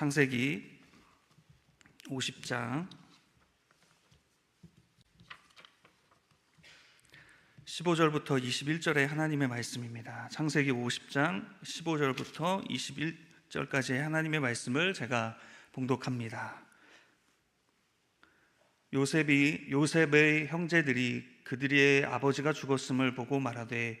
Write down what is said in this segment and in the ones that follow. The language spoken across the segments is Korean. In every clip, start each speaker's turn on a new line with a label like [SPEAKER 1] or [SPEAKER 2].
[SPEAKER 1] 창세기 50장 15절부터 21절의 하나님의 말씀입니다. 창세기 50장 15절부터 21절까지의 하나님의 말씀을 제가 봉독합니다. 요셉이 요셉의 형제들이 그들의 아버지가 죽었음을 보고 말하되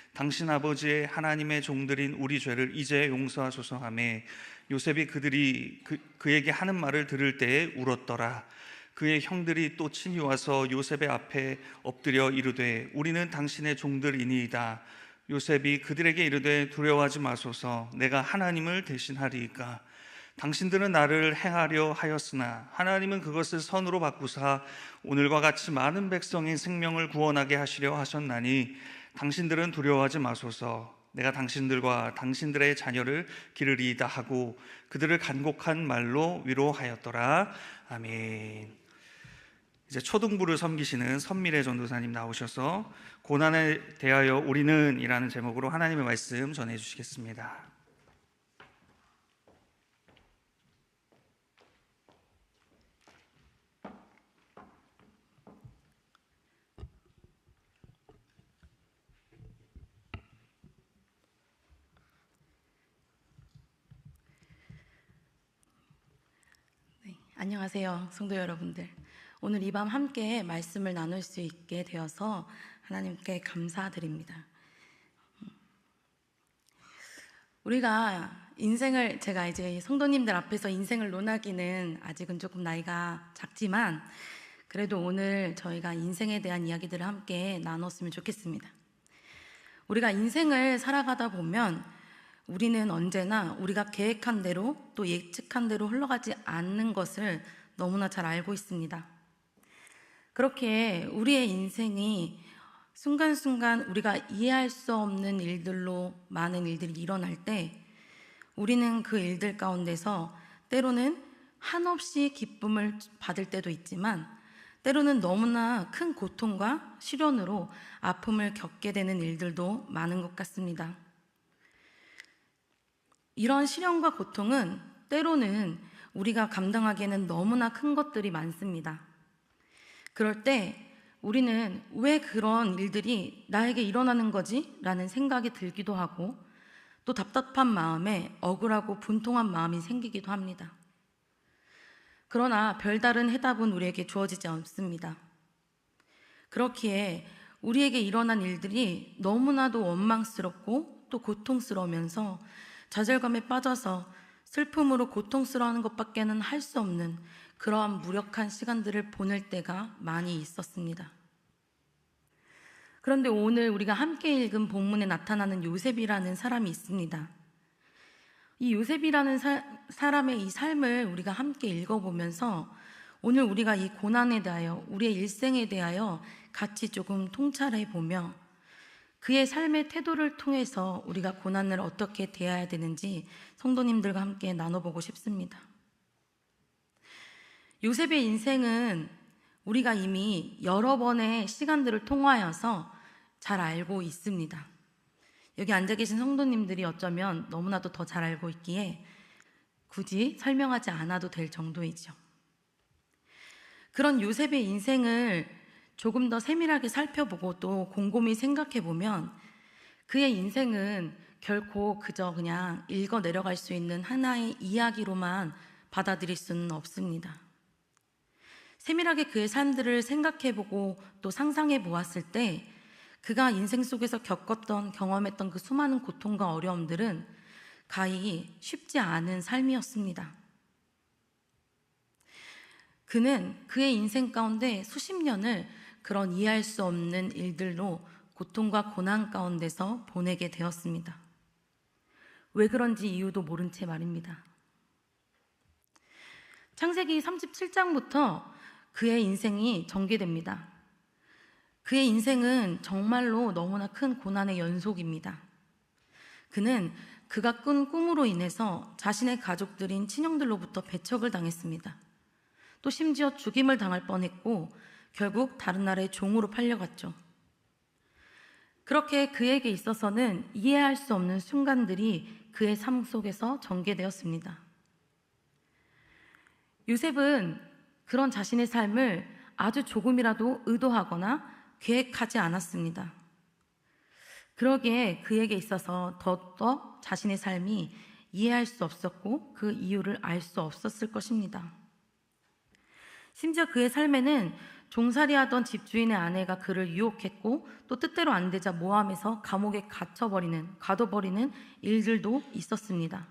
[SPEAKER 1] 당신 아버지의 하나님의 종들인 우리 죄를 이제 용서하소서 하매 요셉이 그들이 그, 그에게 하는 말을 들을 때에 울었더라. 그의 형들이 또 친히 와서 요셉의 앞에 엎드려 이르되 우리는 당신의 종들이니이다. 요셉이 그들에게 이르되 두려워하지 마소서. 내가 하나님을 대신하리이까. 당신들은 나를 행하려 하였으나 하나님은 그것을 선으로 바꾸사 오늘과 같이 많은 백성의 생명을 구원하게 하시려 하셨나니 당신들은 두려워하지 마소서 내가 당신들과 당신들의 자녀를 기르리이다 하고 그들을 간곡한 말로 위로하였더라 아멘. 이제 초등부를 섬기시는 선미래 전도사님 나오셔서 고난에 대하여 우리는이라는 제목으로 하나님의 말씀 전해 주시겠습니다.
[SPEAKER 2] 네, 안녕하세요, 성도 여러분들. 오늘 이 밤 함께 말씀을 나눌 수 있게 되어서 하나님께 감사드립니다. 음. 우리가 인생을 제가 이제 성도님들 앞에서 인생을 논하기는 아직은 조금 나이가 작지만 그래도 오늘 저희가 인생에 대한 이야기들을 함께 나눴으면 좋겠습니다. 우리가 인생을 살아가다 보면 우리는 언제나 우리가 계획한 대로 또 예측한 대로 흘러가지 않는 것을 너무나 잘 알고 있습니다. 그렇게 우리의 인생이 순간순간 우리가 이해할 수 없는 일들로 많은 일들이 일어날 때 우리는 그 일들 가운데서 때로는 한없이 기쁨을 받을 때도 있지만 때로는 너무나 큰 고통과 시련으로 아픔을 겪게 되는 일들도 많은 것 같습니다. 이런 시련과 고통은 때로는 우리가 감당하기에는 너무나 큰 것들이 많습니다. 그럴 때 우리는 왜 그런 일들이 나에게 일어나는 거지? 라는 생각이 들기도 하고 또 답답한 마음에 억울하고 분통한 마음이 생기기도 합니다. 그러나 별다른 해답은 우리에게 주어지지 않습니다. 그렇기에 우리에게 일어난 일들이 너무나도 원망스럽고 또 고통스러우면서 좌절감에 빠져서 슬픔으로 고통스러워하는 것밖에는 할 수 없는 그러한 무력한 시간들을 보낼 때가 많이 있었습니다. 그런데 오늘 우리가 함께 읽은 본문에 나타나는 요셉이라는 사람이 있습니다. 이 요셉이라는 사, 사람의 이 삶을 우리가 함께 읽어보면서 오늘 우리가 이 고난에 대하여 우리의 일생에 대하여 같이 조금 통찰해 보며 그의 삶의 태도를 통해서 우리가 고난을 어떻게 대해야 되는지 성도님들과 함께 나눠보고 싶습니다. 요셉의 인생은 우리가 이미 여러 번의 시간들을 통하여서 잘 알고 있습니다. 여기 앉아 계신 성도님들이 어쩌면 너무나도 더 잘 알고 있기에 굳이 설명하지 않아도 될 정도이죠. 그런 요셉의 인생을 조금 더 세밀하게 살펴보고 또 곰곰이 생각해 보면 그의 인생은 결코 그저 그냥 읽어 내려갈 수 있는 하나의 이야기로만 받아들일 수는 없습니다. 세밀하게 그의 삶들을 생각해 보고 또 상상해 보았을 때 그가 인생 속에서 겪었던 경험했던 그 수많은 고통과 어려움들은 가히 쉽지 않은 삶이었습니다. 그는 그의 인생 가운데 수십 년을 그런 이해할 수 없는 일들로 고통과 고난 가운데서 보내게 되었습니다. 왜 그런지 이유도 모른 채 말입니다. 창세기 37장부터 그의 인생이 전개됩니다. 그의 인생은 정말로 너무나 큰 고난의 연속입니다. 그는 그가 꾼 꿈으로 인해서 자신의 가족들인 친형들로부터 배척을 당했습니다. 또 심지어 죽임을 당할 뻔했고 결국 다른 나라의 종으로 팔려갔죠. 그렇게 그에게 있어서는 이해할 수 없는 순간들이 그의 삶 속에서 전개되었습니다. 요셉은 그런 자신의 삶을 아주 조금이라도 의도하거나 계획하지 않았습니다. 그러기에 그에게 있어서 더더 자신의 삶이 이해할 수 없었고 그 이유를 알 수 없었을 것입니다. 심지어 그의 삶에는 종살이하던 집주인의 아내가 그를 유혹했고 또 뜻대로 안 되자 모함해서 감옥에 갇혀버리는 가둬버리는 일들도 있었습니다.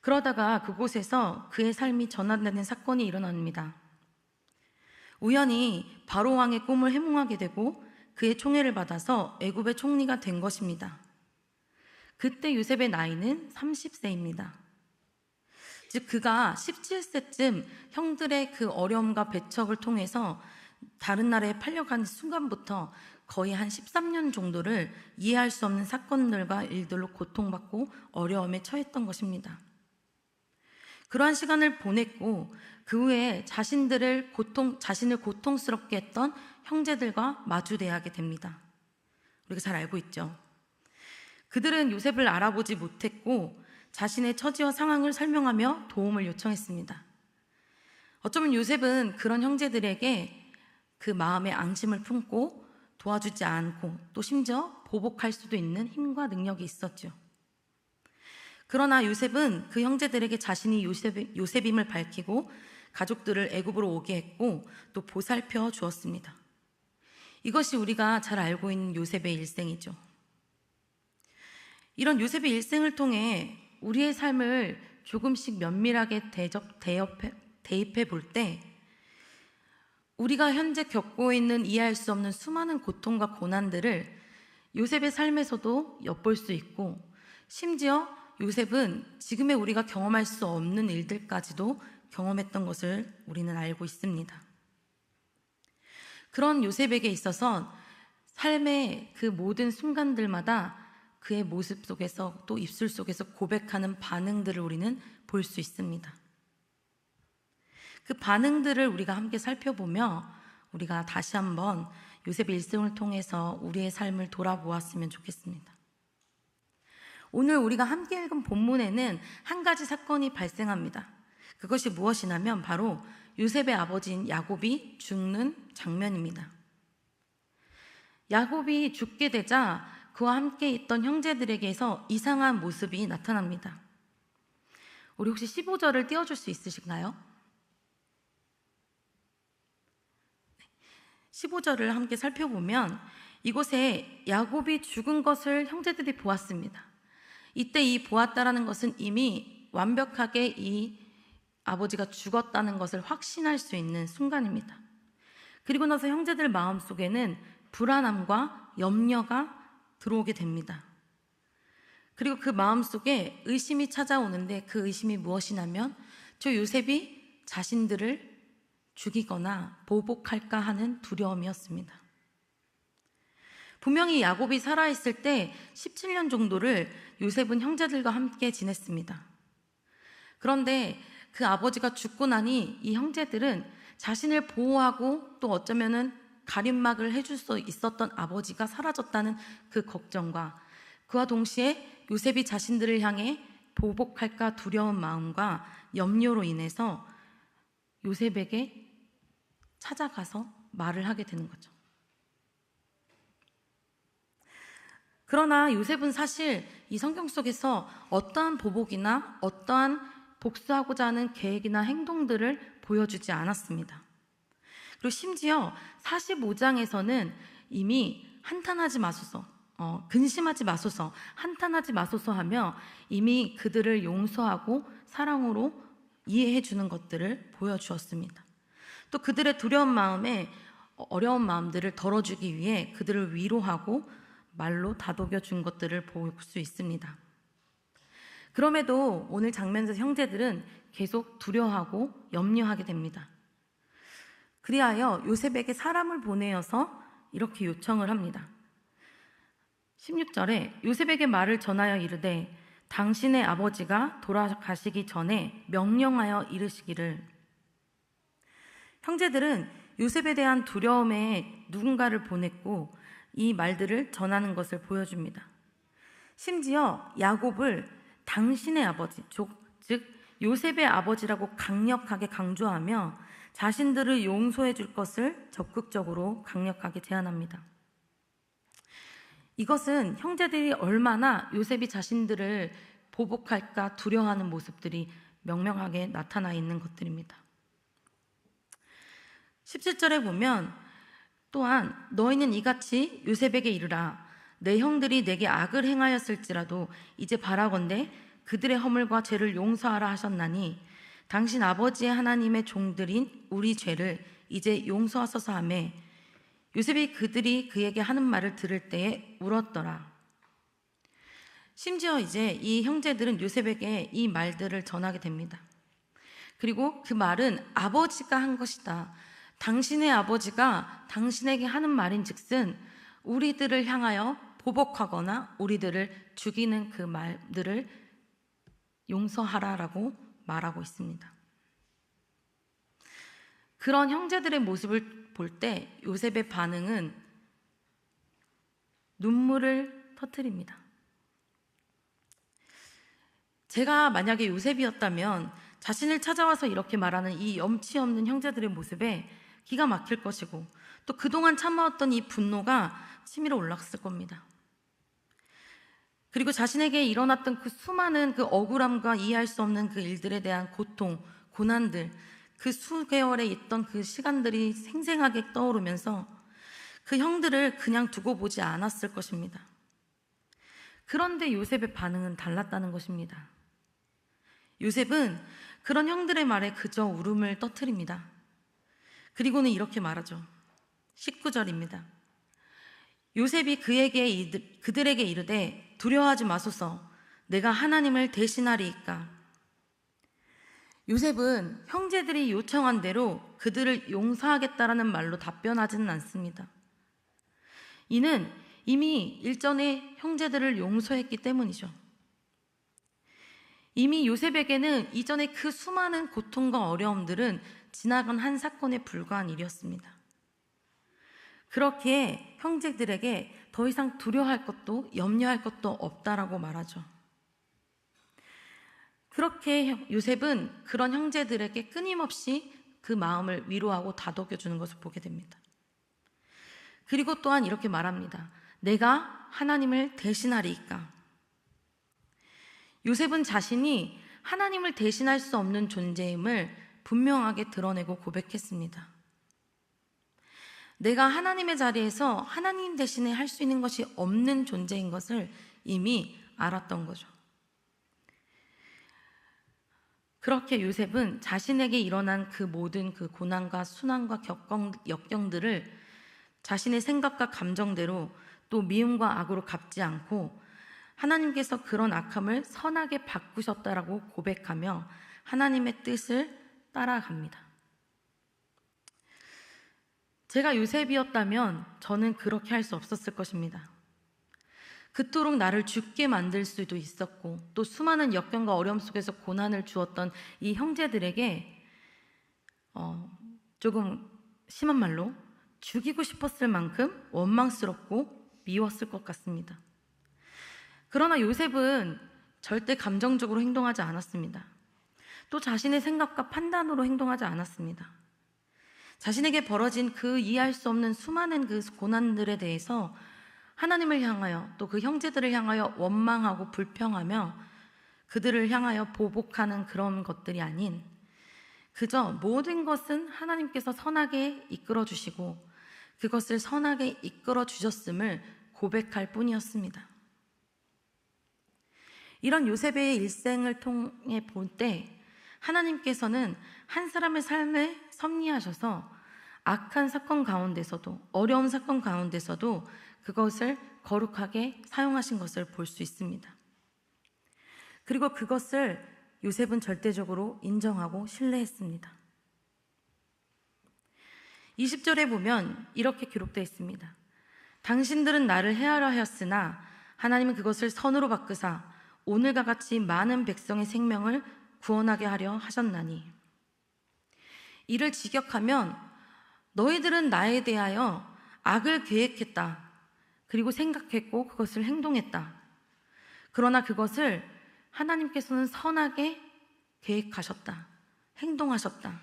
[SPEAKER 2] 그러다가 그곳에서 그의 삶이 전환되는 사건이 일어납니다. 우연히 바로 왕의 꿈을 해몽하게 되고 그의 총애를 받아서 애굽의 총리가 된 것입니다. 그때 요셉의 나이는 30세입니다. 즉 그가 17세쯤 형들의 그 어려움과 배척을 통해서 다른 나라에 팔려간 순간부터 거의 한 13년 정도를 이해할 수 없는 사건들과 일들로 고통받고 어려움에 처했던 것입니다. 그러한 시간을 보냈고 그 후에 자신들을 고통 자신을 고통스럽게 했던 형제들과 마주대하게 됩니다. 우리가 잘 알고 있죠. 그들은 요셉을 알아보지 못했고 자신의 처지와 상황을 설명하며 도움을 요청했습니다. 어쩌면 요셉은 그런 형제들에게 그 마음의 앙심을 품고 도와주지 않고 또 심지어 보복할 수도 있는 힘과 능력이 있었죠. 그러나 요셉은 그 형제들에게 자신이 요셉, 요셉임을 밝히고 가족들을 애굽으로 오게 했고 또 보살펴 주었습니다. 이것이 우리가 잘 알고 있는 요셉의 일생이죠. 이런 요셉의 일생을 통해 우리의 삶을 조금씩 면밀하게 대접, 대입해, 대입해 볼 때 우리가 현재 겪고 있는 이해할 수 없는 수많은 고통과 고난들을 요셉의 삶에서도 엿볼 수 있고 심지어 요셉은 지금의 우리가 경험할 수 없는 일들까지도 경험했던 것을 우리는 알고 있습니다. 그런 요셉에게 있어서 삶의 그 모든 순간들마다 그의 모습 속에서 또 입술 속에서 고백하는 반응들을 우리는 볼 수 있습니다. 그 반응들을 우리가 함께 살펴보며 우리가 다시 한번 요셉의 일생을 통해서 우리의 삶을 돌아보았으면 좋겠습니다. 오늘 우리가 함께 읽은 본문에는 한 가지 사건이 발생합니다. 그것이 무엇이냐면 바로 요셉의 아버지인 야곱이 죽는 장면입니다. 야곱이 죽게 되자 그와 함께 있던 형제들에게서 이상한 모습이 나타납니다. 우리 혹시 15절을 띄워줄 수 있으신가요? 15절을 함께 살펴보면 이곳에 야곱이 죽은 것을 형제들이 보았습니다. 이때 이 보았다라는 것은 이미 완벽하게 이 아버지가 죽었다는 것을 확신할 수 있는 순간입니다. 그리고 나서 형제들 마음 속에는 불안함과 염려가 들어오게 됩니다. 그리고 그 마음 속에 의심이 찾아오는데 그 의심이 무엇이냐면 저 요셉이 자신들을 죽이거나 보복할까 하는 두려움이었습니다. 분명히 야곱이 살아있을 때 17년 정도를 요셉은 형제들과 함께 지냈습니다. 그런데 그 아버지가 죽고 나니 이 형제들은 자신을 보호하고 또 어쩌면은 가림막을 해줄 수 있었던 아버지가 사라졌다는 그 걱정과 그와 동시에 요셉이 자신들을 향해 보복할까 두려운 마음과 염려로 인해서 요셉에게 찾아가서 말을 하게 되는 거죠. 그러나 요셉은 사실 이 성경 속에서 어떠한 보복이나 어떠한 복수하고자 하는 계획이나 행동들을 보여주지 않았습니다. 그리고 심지어 45장에서는 이미 한탄하지 마소서, 어, 근심하지 마소서, 한탄하지 마소서 하며 이미 그들을 용서하고 사랑으로 이해해 주는 것들을 보여주었습니다. 또 그들의 두려운 마음에 어려운 마음들을 덜어주기 위해 그들을 위로하고 말로 다독여 준 것들을 볼 수 있습니다. 그럼에도 오늘 장면에서 형제들은 계속 두려워하고 염려하게 됩니다. 그리하여 요셉에게 사람을 보내어서 이렇게 요청을 합니다. 16절에 요셉에게 말을 전하여 이르되 당신의 아버지가 돌아가시기 전에 명령하여 이르시기를 형제들은 요셉에 대한 두려움에 누군가를 보냈고 이 말들을 전하는 것을 보여줍니다. 심지어 야곱을 당신의 아버지, 즉 요셉의 아버지라고 강력하게 강조하며 자신들을 용서해 줄 것을 적극적으로 강력하게 제안합니다. 이것은 형제들이 얼마나 요셉이 자신들을 보복할까 두려워하는 모습들이 명명하게 나타나 있는 것들입니다. 17절에 보면 또한 너희는 이같이 요셉에게 이르라 내 형들이 내게 악을 행하였을지라도 이제 바라건대 그들의 허물과 죄를 용서하라 하셨나니 당신 아버지의 하나님의 종들인 우리 죄를 이제 용서하소서 하매 요셉이 그들이 그에게 하는 말을 들을 때에 울었더라. 심지어 이제 이 형제들은 요셉에게 이 말들을 전하게 됩니다. 그리고 그 말은 아버지가 한 것이다. 당신의 아버지가 당신에게 하는 말인 즉슨 우리들을 향하여 보복하거나 우리들을 죽이는 그 말들을 용서하라라고 말하고 있습니다. 그런 형제들의 모습을 볼 때 요셉의 반응은 눈물을 터뜨립니다. 제가 만약에 요셉이었다면 자신을 찾아와서 이렇게 말하는 이 염치 없는 형제들의 모습에 기가 막힐 것이고 또 그동안 참아왔던 이 분노가 치밀어 올랐을 겁니다. 그리고 자신에게 일어났던 그 수많은 그 억울함과 이해할 수 없는 그 일들에 대한 고통, 고난들, 그 수개월에 있던 그 시간들이 생생하게 떠오르면서 그 형들을 그냥 두고 보지 않았을 것입니다. 그런데 요셉의 반응은 달랐다는 것입니다. 요셉은 그런 형들의 말에 그저 울음을 떠뜨립니다. 그리고는 이렇게 말하죠. 19절입니다. 요셉이 그에게 이르- 그들에게 이르되 두려워하지 마소서 내가 하나님을 대신하리이까 요셉은 형제들이 요청한 대로 그들을 용서하겠다라는 말로 답변하지는 않습니다. 이는 이미 일전에 형제들을 용서했기 때문이죠. 이미 요셉에게는 이전에 그 수많은 고통과 어려움들은 지나간 한 사건에 불과한 일이었습니다. 그렇게 형제들에게 더 이상 두려워할 것도 염려할 것도 없다라고 말하죠. 그렇게 요셉은 그런 형제들에게 끊임없이 그 마음을 위로하고 다독여 주는 것을 보게 됩니다. 그리고 또한 이렇게 말합니다. 내가 하나님을 대신하리이까. 요셉은 자신이 하나님을 대신할 수 없는 존재임을 분명하게 드러내고 고백했습니다. 내가 하나님의 자리에서 하나님 대신에 할 수 있는 것이 없는 존재인 것을 이미 알았던 거죠. 그렇게 요셉은 자신에게 일어난 그 모든 그 고난과 순환과 격경, 역경들을 자신의 생각과 감정대로 또 미움과 악으로 갚지 않고 하나님께서 그런 악함을 선하게 바꾸셨다라고 고백하며 하나님의 뜻을 따라갑니다. 제가 요셉이었다면 저는 그렇게 할 수 없었을 것입니다. 그토록 나를 죽게 만들 수도 있었고 또 수많은 역경과 어려움 속에서 고난을 주었던 이 형제들에게 어, 조금 심한 말로 죽이고 싶었을 만큼 원망스럽고 미웠을 것 같습니다. 그러나 요셉은 절대 감정적으로 행동하지 않았습니다. 또 자신의 생각과 판단으로 행동하지 않았습니다. 자신에게 벌어진 그 이해할 수 없는 수많은 그 고난들에 대해서 하나님을 향하여 또 그 형제들을 향하여 원망하고 불평하며 그들을 향하여 보복하는 그런 것들이 아닌 그저 모든 것은 하나님께서 선하게 이끌어 주시고 그것을 선하게 이끌어 주셨음을 고백할 뿐이었습니다. 이런 요셉의 일생을 통해 볼 때 하나님께서는 한 사람의 삶을 섭리하셔서 악한 사건 가운데서도 어려운 사건 가운데서도 그것을 거룩하게 사용하신 것을 볼 수 있습니다. 그리고 그것을 요셉은 절대적으로 인정하고 신뢰했습니다. 20절에 보면 이렇게 기록되어 있습니다. 당신들은 나를 해하려 하였으나 하나님은 그것을 선으로 바꾸사 오늘과 같이 많은 백성의 생명을 구원하게 하려 하셨나니 이를 직역하면 너희들은 나에 대하여 악을 계획했다. 그리고 생각했고 그것을 행동했다. 그러나 그것을 하나님께서는 선하게 계획하셨다. 행동하셨다.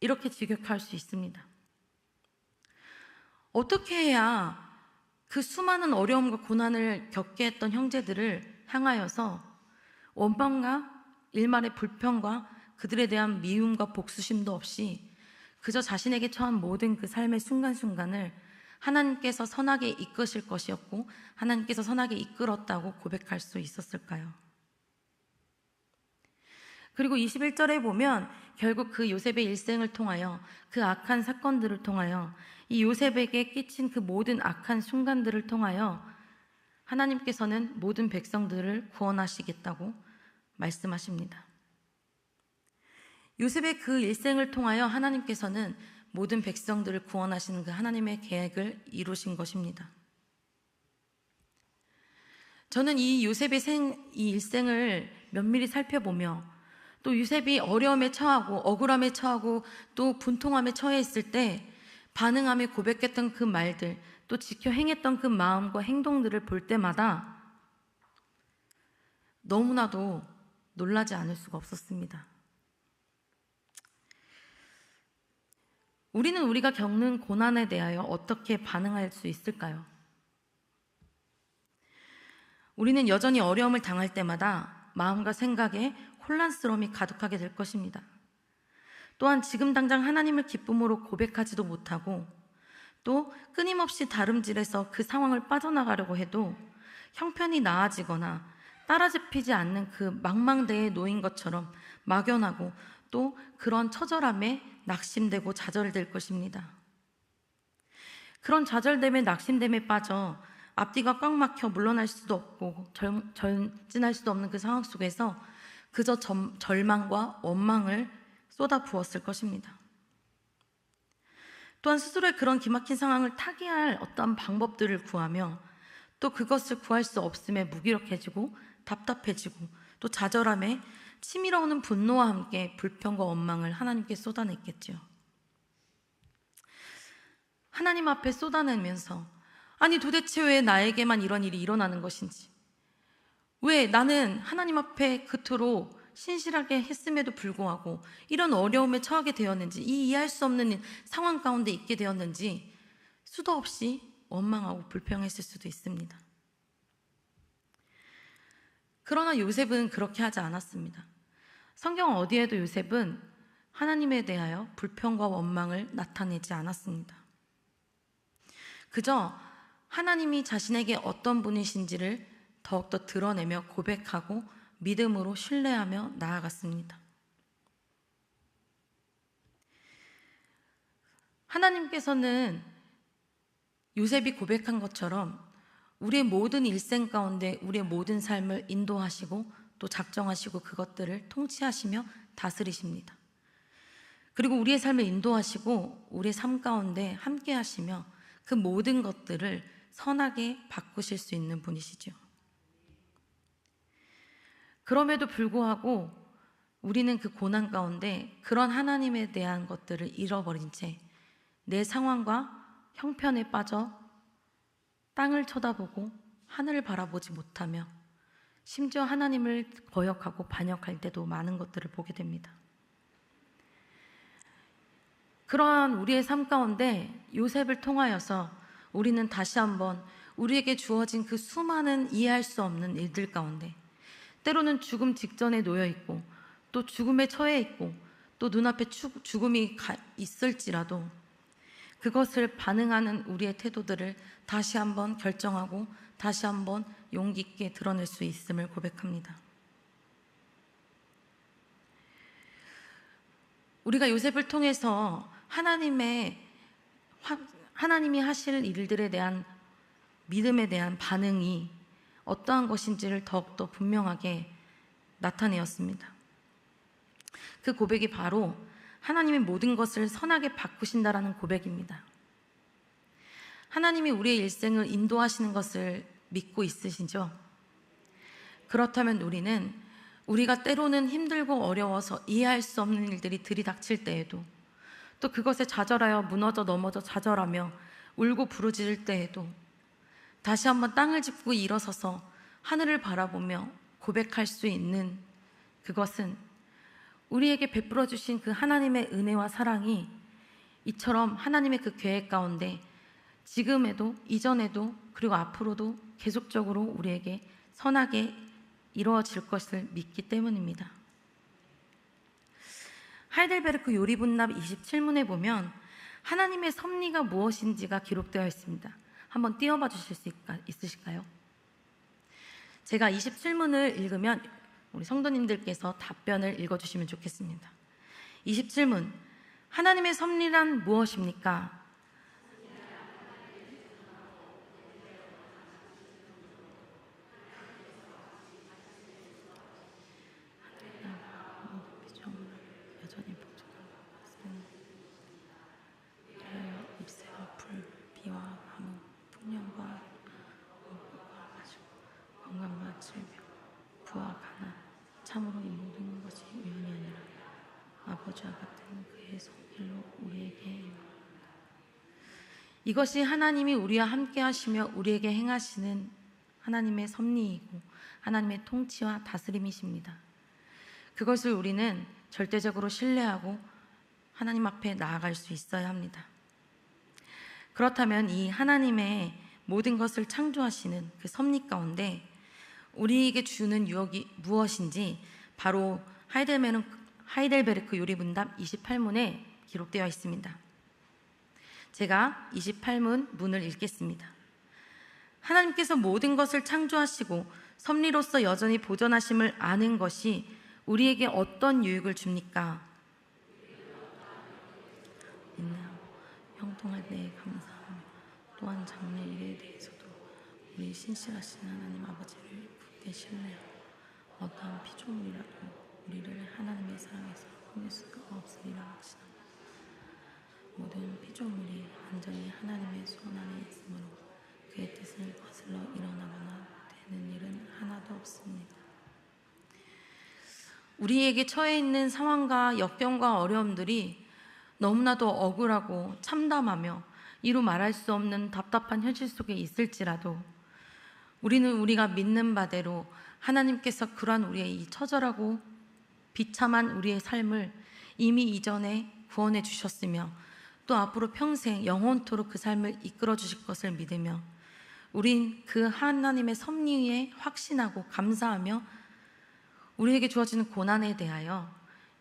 [SPEAKER 2] 이렇게 직역할 수 있습니다. 어떻게 해야 그 수많은 어려움과 고난을 겪게 했던 형제들을 향하여서 원망과 일말의 불평과 그들에 대한 미움과 복수심도 없이 그저 자신에게 처한 모든 그 삶의 순간순간을 하나님께서 선하게 이끄실 것이었고 하나님께서 선하게 이끌었다고 고백할 수 있었을까요? 그리고 21절에 보면 결국 그 요셉의 일생을 통하여 그 악한 사건들을 통하여 이 요셉에게 끼친 그 모든 악한 순간들을 통하여 하나님께서는 모든 백성들을 구원하시겠다고 말씀하십니다. 요셉의 그 일생을 통하여 하나님께서는 모든 백성들을 구원하시는 그 하나님의 계획을 이루신 것입니다. 저는 이 요셉의 생, 이 일생을 면밀히 살펴보며 또 요셉이 어려움에 처하고 억울함에 처하고 또 분통함에 처해 있을 때 반응하며 고백했던 그 말들 또 지켜 행했던 그 마음과 행동들을 볼 때마다 너무나도 놀라지 않을 수가 없었습니다. 우리는 우리가 겪는 고난에 대하여 어떻게 반응할 수 있을까요? 우리는 여전히 어려움을 당할 때마다 마음과 생각에 혼란스러움이 가득하게 될 것입니다. 또한 지금 당장 하나님을 기쁨으로 고백하지도 못하고 또 끊임없이 다름질해서 그 상황을 빠져나가려고 해도 형편이 나아지거나 따라잡히지 않는 그 망망대에 놓인 것처럼 막연하고 또 그런 처절함에 낙심되고 좌절될 것입니다. 그런 좌절됨에 낙심됨에 빠져 앞뒤가 꽉 막혀 물러날 수도 없고 절, 전진할 수도 없는 그 상황 속에서 그저 점, 절망과 원망을 쏟아 부었을 것입니다. 또한 스스로의 그런 기막힌 상황을 타개할 어떤 방법들을 구하며 또 그것을 구할 수 없음에 무기력해지고 답답해지고 또 좌절함에 치밀어오는 분노와 함께 불평과 원망을 하나님께 쏟아냈겠지요. 하나님 앞에 쏟아내면서 아니 도대체 왜 나에게만 이런 일이 일어나는 것인지 왜 나는 하나님 앞에 그토록 신실하게 했음에도 불구하고 이런 어려움에 처하게 되었는지 이 이해할 수 없는 상황 가운데 있게 되었는지 수도 없이 원망하고 불평했을 수도 있습니다. 그러나 요셉은 그렇게 하지 않았습니다. 성경 어디에도 요셉은 하나님에 대하여 불평과 원망을 나타내지 않았습니다. 그저 하나님이 자신에게 어떤 분이신지를 더욱더 드러내며 고백하고 믿음으로 신뢰하며 나아갔습니다. 하나님께서는 요셉이 고백한 것처럼 우리의 모든 일생 가운데 우리의 모든 삶을 인도하시고 또 작정하시고 그것들을 통치하시며 다스리십니다. 그리고 우리의 삶을 인도하시고 우리의 삶 가운데 함께 하시며 그 모든 것들을 선하게 바꾸실 수 있는 분이시죠. 그럼에도 불구하고 우리는 그 고난 가운데 그런 하나님에 대한 것들을 잃어버린 채 내 상황과 형편에 빠져 땅을 쳐다보고 하늘을 바라보지 못하며 심지어 하나님을 거역하고 반역할 때도 많은 것들을 보게 됩니다. 그러한 우리의 삶 가운데 요셉을 통하여서 우리는 다시 한번 우리에게 주어진 그 수많은 이해할 수 없는 일들 가운데 때로는 죽음 직전에 놓여 있고 또 죽음에 처해 있고 또 눈앞에 죽음이 있을지라도 그것을 반응하는 우리의 태도들을 다시 한번 결정하고 다시 한번 용기 있게 드러낼 수 있음을 고백합니다. 우리가 요셉을 통해서 하나님의 하나님이 하실 일들에 대한 믿음에 대한 반응이 어떠한 것인지를 더욱더 분명하게 나타내었습니다. 그 고백이 바로 하나님의 모든 것을 선하게 바꾸신다라는 고백입니다. 하나님이 우리의 일생을 인도하시는 것을 믿고 있으시죠? 그렇다면 우리는 우리가 때로는 힘들고 어려워서 이해할 수 없는 일들이 들이닥칠 때에도 또 그것에 좌절하여 무너져 넘어져 좌절하며 울고 부르짖을 때에도 다시 한번 땅을 짚고 일어서서 하늘을 바라보며 고백할 수 있는 그것은 우리에게 베풀어 주신 그 하나님의 은혜와 사랑이 이처럼 하나님의 그 계획 가운데 지금에도 이전에도 그리고 앞으로도 계속적으로 우리에게 선하게 이루어질 것을 믿기 때문입니다. 하이델베르크 요리분납 27문에 보면 하나님의 섭리가 무엇인지가 기록되어 있습니다. 한번 띄워봐 주실 수 있까- 있으실까요? 제가 27문을 읽으면 우리 성도님들께서 답변을 읽어주시면 좋겠습니다. 27문 하나님의 섭리란 무엇입니까? 여전히 부족한 것은 입새와 풀, 비와 나무, 풍년과 물과 가지고 건강과 질병, 부와 가난, 참으로 이 모든 것이 우연이 아니라 아버지와 같은 그의 손길로 우리에게 이것이 하나님이 우리와 함께 하시며 우리에게 행하시는 하나님의 섭리이고 하나님의 통치와 다스림이십니다. 그것을 우리는 절대적으로 신뢰하고 하나님 앞에 나아갈 수 있어야 합니다. 그렇다면 이 하나님의 모든 것을 창조하시는 그 섭리 가운데 우리에게 주는 유혹이 무엇인지 바로 하이델베르, 하이델베르크 요리문답 28문에 기록되어 있습니다. 제가 28문 문을 읽겠습니다. 하나님께서 모든 것을 창조하시고 섭리로서 여전히 보존하심을 아는 것이 우리에게 어떤 유익을 줍니까? 인내하고 형통할 때에 감사하며 또한 장래 일에 대해서도 우리 신실하신 하나님 아버지를 신뢰하고 어떠한 피조물이라도 우리를 하나님의 사랑에서 끊을 수가 없으리라 하시나 모든 피조물이 완전히 하나님의 손 안에 있으므로 그의 뜻을 거슬러 일어나거나 되는 일은 하나도 없습니다. 우리에게 처해 있는 상황과 역경과 어려움들이 너무나도 억울하고 참담하며 이루 말할 수 없는 답답한 현실 속에 있을지라도 우리는 우리가 믿는 바대로 하나님께서 그러한 우리의 이 처절하고 비참한 우리의 삶을 이미 이전에 구원해 주셨으며 또 앞으로 평생 영원토록 그 삶을 이끌어 주실 것을 믿으며 우린 그 하나님의 섭리에 확신하고 감사하며 우리에게 주어지는 고난에 대하여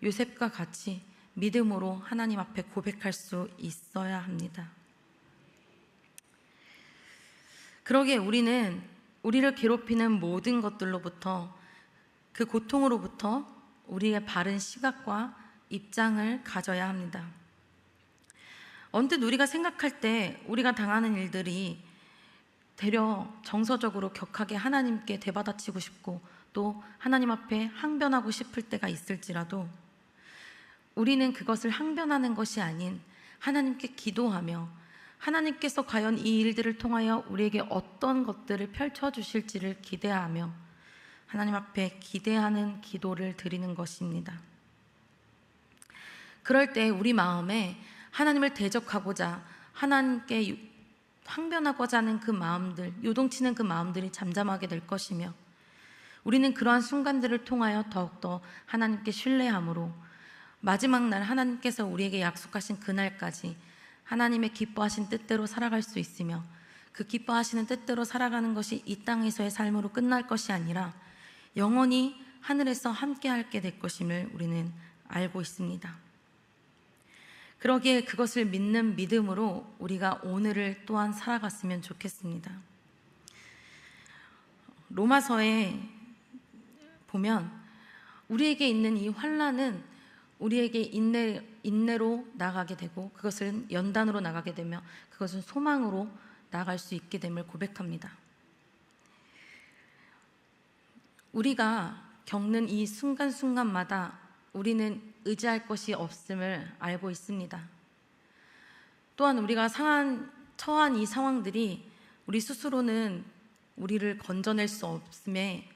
[SPEAKER 2] 요셉과 같이 믿음으로 하나님 앞에 고백할 수 있어야 합니다. 그러기에 우리는 우리를 괴롭히는 모든 것들로부터 그 고통으로부터 우리의 바른 시각과 입장을 가져야 합니다. 언뜻 우리가 생각할 때 우리가 당하는 일들이 되려 정서적으로 격하게 하나님께 대받아치고 싶고 또 하나님 앞에 항변하고 싶을 때가 있을지라도 우리는 그것을 항변하는 것이 아닌 하나님께 기도하며 하나님께서 과연 이 일들을 통하여 우리에게 어떤 것들을 펼쳐 주실지를 기대하며 하나님 앞에 기대하는 기도를 드리는 것입니다. 그럴 때 우리 마음에 하나님을 대적하고자 하나님께 유- 항변하고자 하는 그 마음들, 요동치는 그 마음들이 잠잠하게 될 것이며 우리는 그러한 순간들을 통하여 더욱더 하나님께 신뢰함으로 마지막 날 하나님께서 우리에게 약속하신 그날까지 하나님의 기뻐하신 뜻대로 살아갈 수 있으며 그 기뻐하시는 뜻대로 살아가는 것이 이 땅에서의 삶으로 끝날 것이 아니라 영원히 하늘에서 함께 할게 될 것임을 우리는 알고 있습니다. 그러기에 그것을 믿는 믿음으로 우리가 오늘을 또한 살아갔으면 좋겠습니다. 로마서에 보면 우리에게 있는 이 환란은 우리에게 인내 인내로 나가게 되고 그것은 연단으로 나가게 되며 그것은 소망으로 나갈 수 있게 됨을 고백합니다. 우리가 겪는 이 순간순간마다 우리는 의지할 것이 없음을 알고 있습니다. 또한 우리가 상한, 처한 이 상황들이 우리 스스로는 우리를 건져낼 수 없음에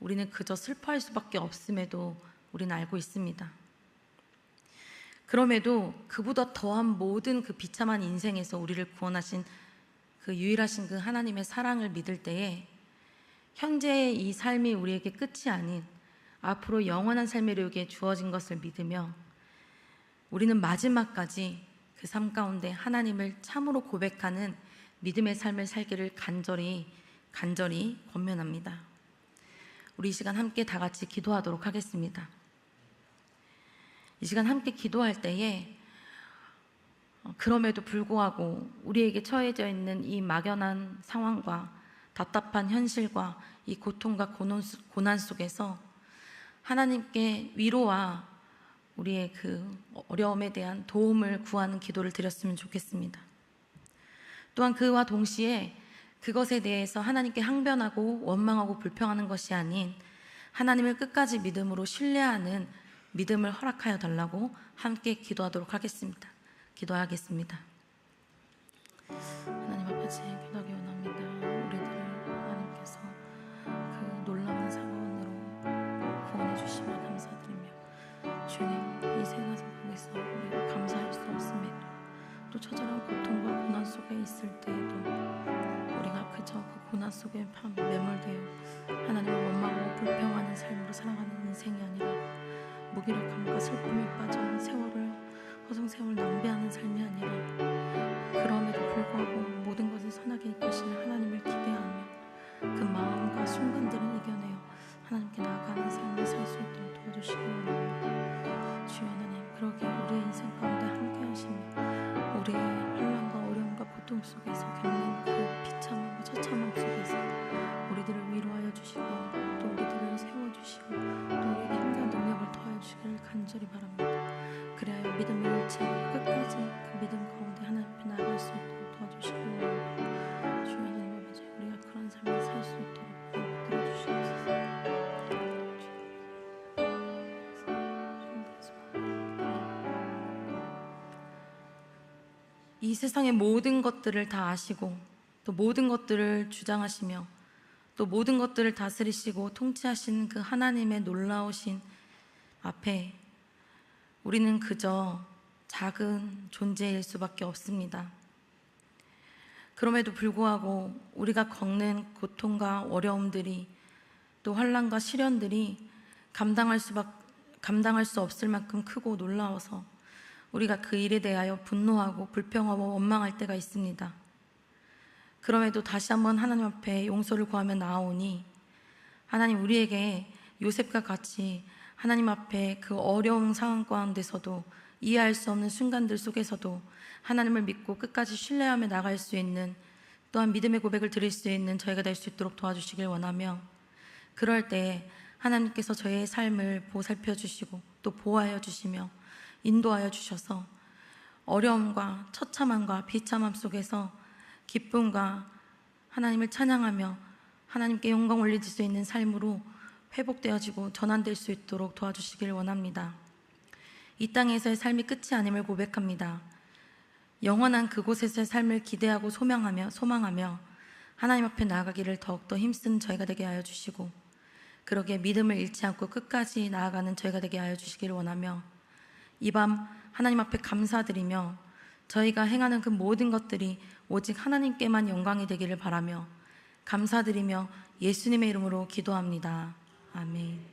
[SPEAKER 2] 우리는 그저 슬퍼할 수밖에 없음에도 우리는 알고 있습니다. 그럼에도 그보다 더한 모든 그 비참한 인생에서 우리를 구원하신 그 유일하신 그 하나님의 사랑을 믿을 때에 현재의 이 삶이 우리에게 끝이 아닌 앞으로 영원한 삶의 료에 주어진 것을 믿으며 우리는 마지막까지 그 삶 가운데 하나님을 참으로 고백하는 믿음의 삶을 살기를 간절히 간절히 권면합니다. 우리 이 시간 함께 다 같이 기도하도록 하겠습니다. 이 시간 함께 기도할 때에 어, 그럼에도 불구하고 우리에게 처해져 있는 이 막연한 상황과 답답한 현실과 이 고통과 고난 속에서 하나님께 위로와 우리의 그 어려움에 대한 도움을 구하는 기도를 드렸으면 좋겠습니다. 또한 그와 동시에 그것에 대해서 하나님께 항변하고 원망하고 불평하는 것이 아닌 하나님을 끝까지 믿음으로 신뢰하는 믿음을 허락하여 달라고 함께 기도하도록 하겠습니다. 기도하겠습니다. 하나님 아버지 기도하기 원합니다. 우리들을 하나님께서 그 놀라운 사건으로 구원해 주시며 감사드리며 주님 이 세상 속에서 감사할 수 없음에도 또 처절한 고통과 고난 속에 있을 때에도 우리가 그저 그 고난 속에 파- 매몰되어 하나님을 원망하고 불평하는 삶으로 살아가는 인생이 아니라 무기력함과 슬픔에 빠져 세월을 허송 세월 낭비하는 삶이 아니라 그럼에도 불구하고 모든 것을 선하게 이끄실 하나님을 기대하며 그 마음과 순간들을 이겨내어 하나님께 나아가는 삶을 살 수 있도록 도와주시기 원합니다. 주여 하나님 그러게 우리의 인생 가운데 함께 하시며 우리의 환란과 어려움과 고통 속에서 겪는 이 세상의 모든 것들을 다 아시고 또 모든 것들을 주장하시며 또 모든 것들을 다스리시고 통치하시는 그 하나님의 놀라우신 앞에 우리는 그저 작은 존재일 수밖에 없습니다. 그럼에도 불구하고 우리가 겪는 고통과 어려움들이 또 환란과 시련들이 감당할 수 없을 만큼 크고 놀라워서 우리가 그 일에 대하여 분노하고 불평하고 원망할 때가 있습니다. 그럼에도 다시 한번 하나님 앞에 용서를 구하며 나아오니 하나님 우리에게 요셉과 같이 하나님 앞에 그 어려운 상황 가운데서도 이해할 수 없는 순간들 속에서도 하나님을 믿고 끝까지 신뢰하며 나갈 수 있는 또한 믿음의 고백을 드릴 수 있는 저희가 될 수 있도록 도와주시길 원하며 그럴 때 하나님께서 저희의 삶을 보살펴 주시고 또 보호하여 주시며 인도하여 주셔서 어려움과 처참함과 비참함 속에서 기쁨과 하나님을 찬양하며 하나님께 영광 올릴 수 있는 삶으로 회복되어지고 전환될 수 있도록 도와주시길 원합니다. 이 땅에서의 삶이 끝이 아님을 고백합니다. 영원한 그곳에서의 삶을 기대하고 소망하며 소망하며 하나님 앞에 나아가기를 더욱더 힘쓴 저희가 되게 하여 주시고 그러기에 믿음을 잃지 않고 끝까지 나아가는 저희가 되게 하여 주시기를 원하며 이 밤 하나님 앞에 감사드리며 저희가 행하는 그 모든 것들이 오직 하나님께만 영광이 되기를 바라며 감사드리며 예수님의 이름으로 기도합니다. 아멘.